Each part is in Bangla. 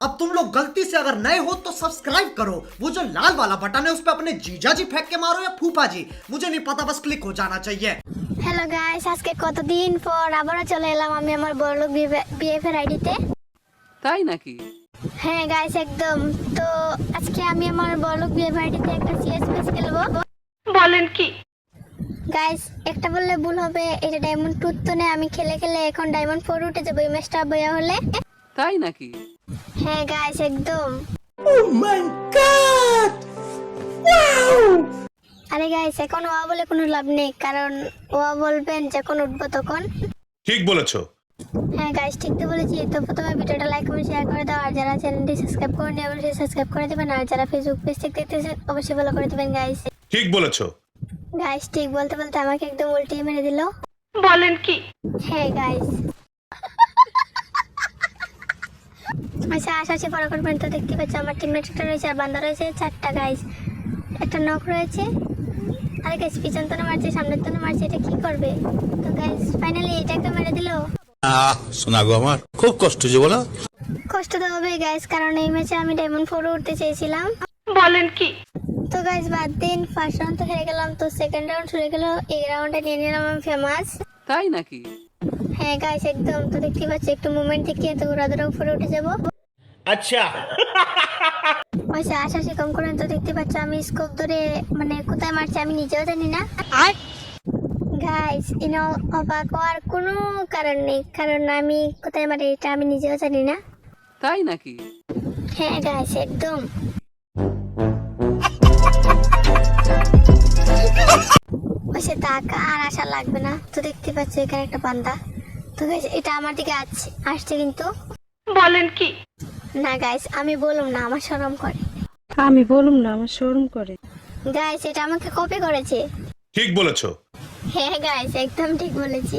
अब तुम लोग गलती से अगर नए हो तो सब्सक्राइब करो वो जो लाल वाला बटन है उस पर अपने जीजा जी फेंक के मारो या फूफा जी मुझे नहीं पता बस क्लिक हो जाना चाहिए হ্যালো গাইস আজকে কতদিন পর আবারও চলে এলাম আমি আমার বড়লোক বিএফের আইডিতে তাই নাকি হ্যাঁ গাইস একদম তো আজকে আমি আমার বড়লোক বিএফ আইডিতে একটা সিএস ম্যাচ খেলবো বলেন কি গাইস একটা বললে ভুল হবে এটা ডায়মন্ড টু তো নেই আমি খেলে খেলে এখন ডায়মন্ড ফোর উঠে যাবো এই ম্যাচটা বইয়া হলে তাই নাকি? হ্যাঁ গাইস একদম। ও মাই গড ওয়াও আরে গাইস এখন ওয়া বলে কোনো লাভ নেই কারণ ওয়া বলবেন যখন উঠবো তখন। ঠিক বলেছ। হ্যাঁ গাইস ঠিক তো বলেছি। তো প্রথমে ভিডিওটা লাইক করে শেয়ার করে দাও আর যারা চ্যানেলটি সাবস্ক্রাইব করে নিয়ে অবশ্যই সাবস্ক্রাইব করে দেবেন আর যারা ফেসবুক পেজ থেকে দেখতেছেন অবশ্যই ফলো করে দেবেন গাইস ঠিক বলেছ। গাইস ঠিক বলতে বলতে আমাকে একদম উল্টিয়ে মেরে দিল। বলেন কি? হ্যাঁ গাইস আচ্ছা আশাশি বড় করবেন তো দেখতে পাচ্ছি আমার টিমমেট একটা রয়েছে আর বান্দা রয়েছে চারটা গাইস একটা নক রয়েছে। আরে গাইস পিছন তো মারছে সামনের তো মারছে এটা কি করবে? তো গাইস ফাইনালি এটাকে মেরে দিল। আহ শোনা গো আমার খুব কষ্ট যে বলো। কষ্ট তো হবে গাইস কারণ এই ম্যাচে আমি ডায়মন্ড ফোর উঠতে চেয়েছিলাম। বলেন কি? তো গাইস বাদ দিন ফার্স্ট রাউন্ড তো হেরে গেলাম তো সেকেন্ড রাউন্ড শুরু গেল এই রাউন্ডে নিয়ে নিলাম আমি ফেমাস তাই নাকি? হ্যাঁ গাইস একদম। তো দেখতে পাচ্ছি একটু মুভমেন্ট দেখিয়ে তো ওরা ধরে উপরে উঠে যাব। আচ্ছা। ওইসে আশাশি কম করেন তো দেখতে পাচ্ছ আমি স্কোপ ধরে মানে কোথায় মারছি আমি নিজেও জানি না। গাইস ইনো অবাক হওয়ার কোনো কারণ নেই কারণ আমি কোথায় মারি এটা আমি নিজেও জানি না। তাই নাকি? হ্যাঁ গাইস একদম। ওইসে টাকা আর আশা লাগবে না। তো দেখতে পাচ্ছ এখানে একটা বান্দা তো গাইস এটা আমার দিকে আসছে আসছে কিন্তু। বলেন কি? না গাইস আমি বললাম না আমার শরম করে। আমি বলুম না আমার শোরুম করে। গাইস এটা আমাকে কপি করেছে। ঠিক বলেছ। হ্যাঁ গাইস একদম ঠিক বলেছি।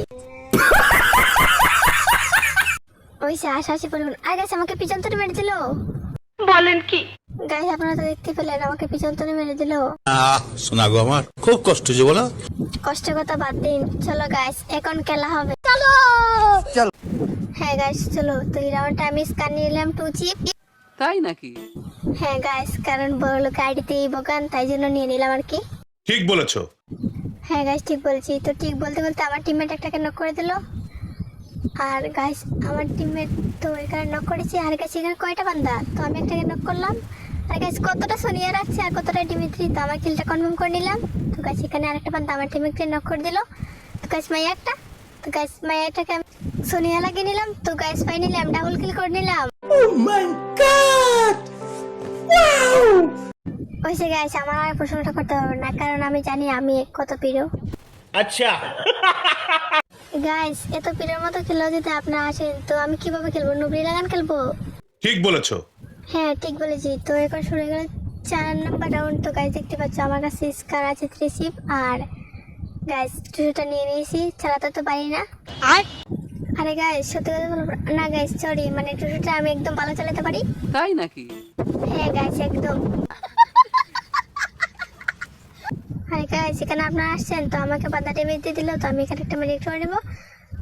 ওই সে আশাশি পরিমাণ আর গাইস আমাকে পিছন তুলে মেরে দিল। বলেন কি? গাইস আপনারা তো দেখতে পেলেন আমাকে পিছন তুলে মেরে দিল। শোনা গো আমার খুব কষ্ট যে বলো। কষ্টের কথা বাদ দিন। চলো গাইস এখন খেলা হবে। চলো! চলো। হ্যাঁ গাইস চলো। তো এই রাউন্ডটা আমি স্কান নিলাম টু চিপ তাই নাকি? হ্যাঁ গাইস কারণ বড় লোক আইডিতে এই বোকান তাই জন্য নিয়ে নিলাম আর কি। ঠিক বলেছ। হ্যাঁ গাইস ঠিক বলছি। তো ঠিক বলতে বলতে আমার টিমমেট একটাকে নক করে দিল। আর গাইস আমার টিমমেট তো এখানে নক করেছে। আর গাইস এখানে কয়টা বান্দা? তো আমি একটাকে নক করলাম। আর গাইস কতটা সোনিয়া রাখছে আর কতটা ডিমিত্রি তো আমার কিলটা কনফার্ম করে নিলাম। তো গাইস এখানে আরেকটা বান্দা আমার টিমমেটকে নক করে দিল। তো গাইস মাইয়া একটা। তো গাইস মাইয়াটাকে আমি সোনিয়া লাগিয়ে নিলাম। তো গাইস ফাইনালি আমি ডাবল কিল করে নিলাম। ওইসে গাইস আমার আর প্রশ্নটা করতে হবে না কারণ আমি জানি আমি কত প্রিয়। আচ্ছা। গাইস এত পীরের মতো খেলেও যদি আপনারা আসেন তো আমি কীভাবে খেলব? নুবরি লাগান খেলব? ঠিক বলেছ। হ্যাঁ ঠিক বলেছি। তো এখন শুরু গেল চার নাম্বার রাউন্ড তো গাইস দেখতে পাচ্ছ আমার কাছে স্কার আছে থ্রি সিপ আর গাইস টুসুটা নিয়ে নিয়েছি চালাতে তো পারি না। আরে? গাইস সত্যি কথা বলব না। গাইস সরি মানে টুসুটা আমি একদম ভালো চালাতে পারি। তাই নাকি? হ্যাঁ গাইস একদম। আরে গাইস এখানে আপনারা আসছেন তো আমাকে বাধা টেবিল দিয়ে দিল তো আমি এখানে একটা মেডিকেট করে নেব।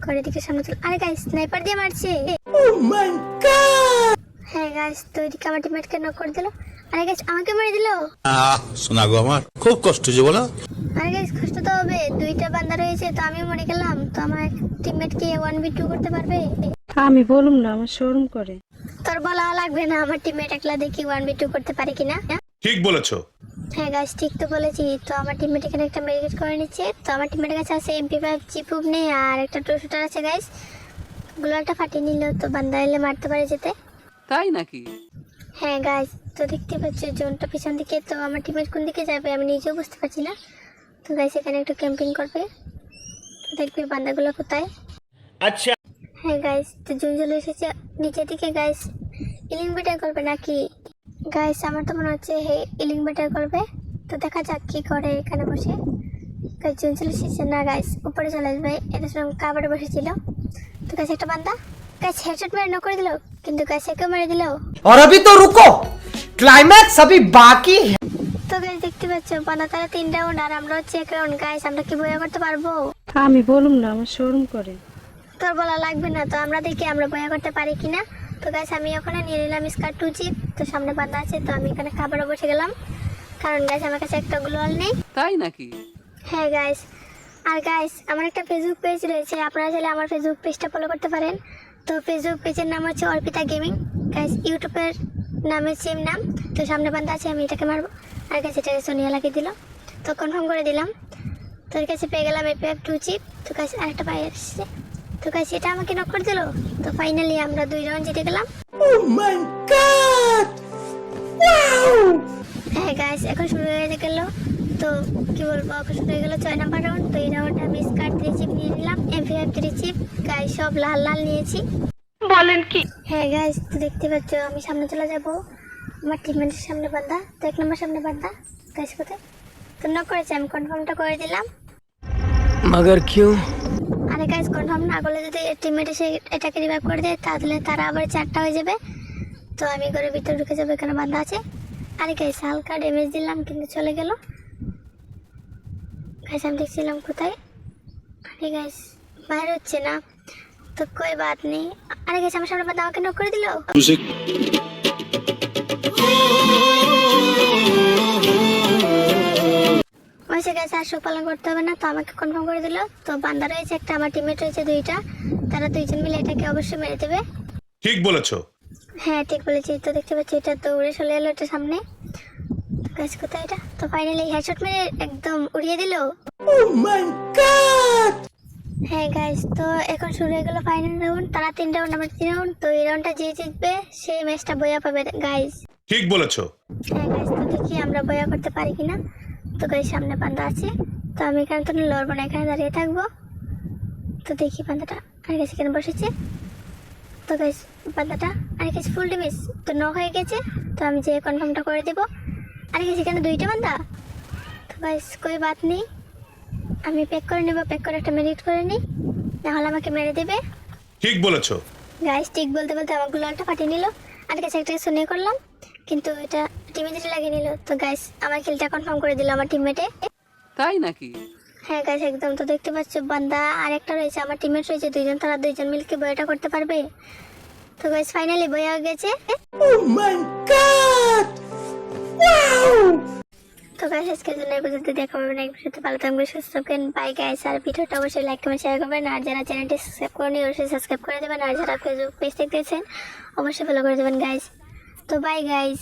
করে দিকে সামনে চল আরে গাইস স্নাইপার দিয়ে মারছে। হ্যাঁ গাইস তো এদিকে আমার টিমমেটকে নক করে দিল। আরে গাইস আমাকে মেরে দিল? আহ শোনা গো আমার খুব কষ্ট যে বলো। আরে গাইস কষ্ট তো হবে দুইটা বান্দা রয়েছে তো আমি মরে গেলাম। তো আমার টিমমেটকে ওয়ান বি টু করতে পারবে? আমি বলুম না আমার শোরুম করে। তোর বলা লাগবে না আমার টিমমেট একলা দেখি ওয়ান বি টু করতে পারে কিনা? ঠিক বলেছ। হ্যাঁ গাছ ঠিক তো বলেছি। তো আমার টিমমেট এখানে একটা মেডিকেট করে নিচ্ছে। তো আমার টিমমেটের কাছে আছে এমপি ফাইভ চিপুক নেই আর একটা টু শুটার আছে গাইস গুলাটা ফাটিয়ে নিল তো বান্দা এলে মারতে পারে যেতে। তাই নাকি? হ্যাঁ গাইস তো দেখতে পাচ্ছি জোনটা পিছন দিকে তো আমার টিমের কোন দিকে যাবে আমি নিজেও বুঝতে পারছি না। তো গাইস এখানে একটু ক্যাম্পিং করবে। তো দেখবে বান্দাগুলো কোথায়। আচ্ছা। হ্যাঁ গাইস তো জুন চলে এসেছে। নিচের দিকে গাইস ইলিং বেটার করবে নাকি? গাইস আমার তো মনে হচ্ছে হে ইলিং বেটার করবে। তো দেখা যাক কি করে এখানে বসে। গাইস জুন চলে এসেছে। না গাইস উপরে চলে আসবে। এটা শুনলাম কাবারে বসেছিল। তো গাইস একটা বান্দা। গাইস হেডশট মেরে ন করে দিল। কিন্তু গাইস একে মেরে দিল। আর তো রুকো। ক্লাইম্যাক্স আমি বাকি তো গাইস দেখতে পাচ্ছ পানাতারা তিন রাউন্ড আর আমরা হচ্ছে এক রাউন্ড গাইস আমরা কি বয়া করতে পারব? আমি বলুম না আমার শোরুম করে। তোর বলা লাগবে না তো আমরা দেখি আমরা বয়া করতে পারি কিনা। তো গাইস আমি ওখানে নিয়ে নিলাম স্কার টু জি তো সামনে বাঁধা আছে তো আমি এখানে খাবার বসে গেলাম। কারণ গাইস আমার কাছে একটা গ্লোয়াল নেই। তাই নাকি? হ্যাঁ গাইস আর গাইস আমার একটা ফেসবুক পেজ রয়েছে আপনারা চাইলে আমার ফেসবুক পেজটা ফলো করতে পারেন। তো ফেসবুক পেজের নাম হচ্ছে অর্পিতা গেমিং গাইস ইউটিউবের নামে সেম নাম। তো সামনে বান্ধা আছে আমি এটাকে মারবো। আর কাছে এটাকে সোনিয়া লাগিয়ে দিল তো কনফার্ম করে দিলাম। তোর কাছে পেয়ে গেলাম এই প্যাপ টু চিপ তো কাছে আরেকটা পায়ে আসছে। তো কাছে এটা আমাকে নক করে দিল। তো ফাইনালি আমরা দুই রাউন্ড জিতে গেলাম। হ্যাঁ গাইস এখন শুরু হয়ে গেল। তো কি বলব এখন শুরু হয়ে গেল ছয় নাম্বার রাউন্ড তো এই রাউন্ডে আমি স্কার্ট থ্রি চিপ নিয়ে নিলাম M five three chip guys সব লাল লাল নিয়েছি। বলেন কি? হ্যাঁ গাইস তো দেখতে পাচ্ছ আমি সামনে চলে যাব। আমার টিমের সামনে বান্ধা তো এক নম্বর সামনে বান্ধা গাইস কোথায় তো না করেছে আমি কনফার্মটা করে দিলাম। মাগার কিউ? আরে গাইস কনফার্ম না করলে যদি টিমের এসে এটাকে রিভাইভ করে দেয় তাহলে তারা আবার চারটা হয়ে যাবে। তো আমি করে ভিতরে ঢুকে যাব এখানে বান্ধা আছে। আরে গাইস হালকা ড্যামেজ দিলাম কিন্তু চলে গেল। গাইস আমি দেখছিলাম কোথায়। আরে গাইস বাইর হচ্ছে না। তো কই বাত নেই। আরে গেছে আমার সামনে আমাকে নক করে দিল। হয়েছে গেছে আর শোক পালন করতে হবে না তো আমাকে কনফার্ম করে দিল। তো বান্দা রয়েছে একটা আমার টিমমেট রয়েছে দুইটা। তারা দুইজন মিলে এটাকে অবশ্যই মেরে দেবে। ঠিক বলেছ। হ্যাঁ ঠিক বলেছি তো দেখতে পাচ্ছি এটা দৌড়ে চলে এলো এটা সামনে। গাছ কোথায় এটা? তো ফাইনালি হেডশট মেরে একদম উড়িয়ে দিল। হ্যাঁ গাইস তো এখন শুরু হয়ে গেল ফাইনাল রাউন্ড তারা তিন রাউন্ড আমার তিন রাউন্ড তো এই রাউন্ডটা যে জিতবে সেই ম্যাচটা বইয়া পাবে গাইস ঠিক বলেছ। হ্যাঁ গাইস তো দেখি আমরা বয়া করতে পারি কিনা। তো গাইস সামনে বান্ধা আছে। তো আমি এখানে তো লড়বো না এখানে দাঁড়িয়ে থাকব। তো দেখি বান্দাটা আর গেছে এখানে বসেছে। তো গাইস বান্দাটা আর গেছে ফুল ডেমেজ তো ন হয়ে গেছে। তো আমি যে কনফার্মটা করে দেবো। আর গেছে এখানে দুইটা বান্দা। তো গাইস কই বাত নেই। আমি প্যাক করে নেব প্যাক করে একটা মেরিট করে নিই। নাহলে আমাকে মেরে দেবে। ঠিক বলেছ। গাইস ঠিক বলতে বলতে আমার গুলালটা ফাটিয়ে নিল। আর কাছে একটা শুনে করলাম কিন্তু এটা টিমে যেটা লাগিয়ে নিল। তো গাইস আমার কিলটা কনফার্ম করে দিল আমার টিমমেটে তাই নাকি? হ্যাঁ গাইস একদম তো দেখতে পাচ্ছ বান্দা আর একটা রয়েছে আমার টিমমেট রয়েছে দুইজন তারা দুইজন মিলকে বইটা করতে পারবে? তো গাইস ফাইনালি বইয়া গেছে। তো গাইস আজকের জন্য পর্যন্ত দেখা না ভালো থাকবে সুস্থ থাকবেন বাই গাইস আর ভিডিওটা অবশ্যই লাইক কমেন্ট শেয়ার করবেন। আর যারা চ্যানেলটি সাবস্ক্রাইব করেনি অবশ্যই সাবস্ক্রাইব করে দেবেন। আর যারা ফেসবুক পেজ দেখতেছেন অবশ্যই ফলো করে দেবেন গাইস তো বাই গাইস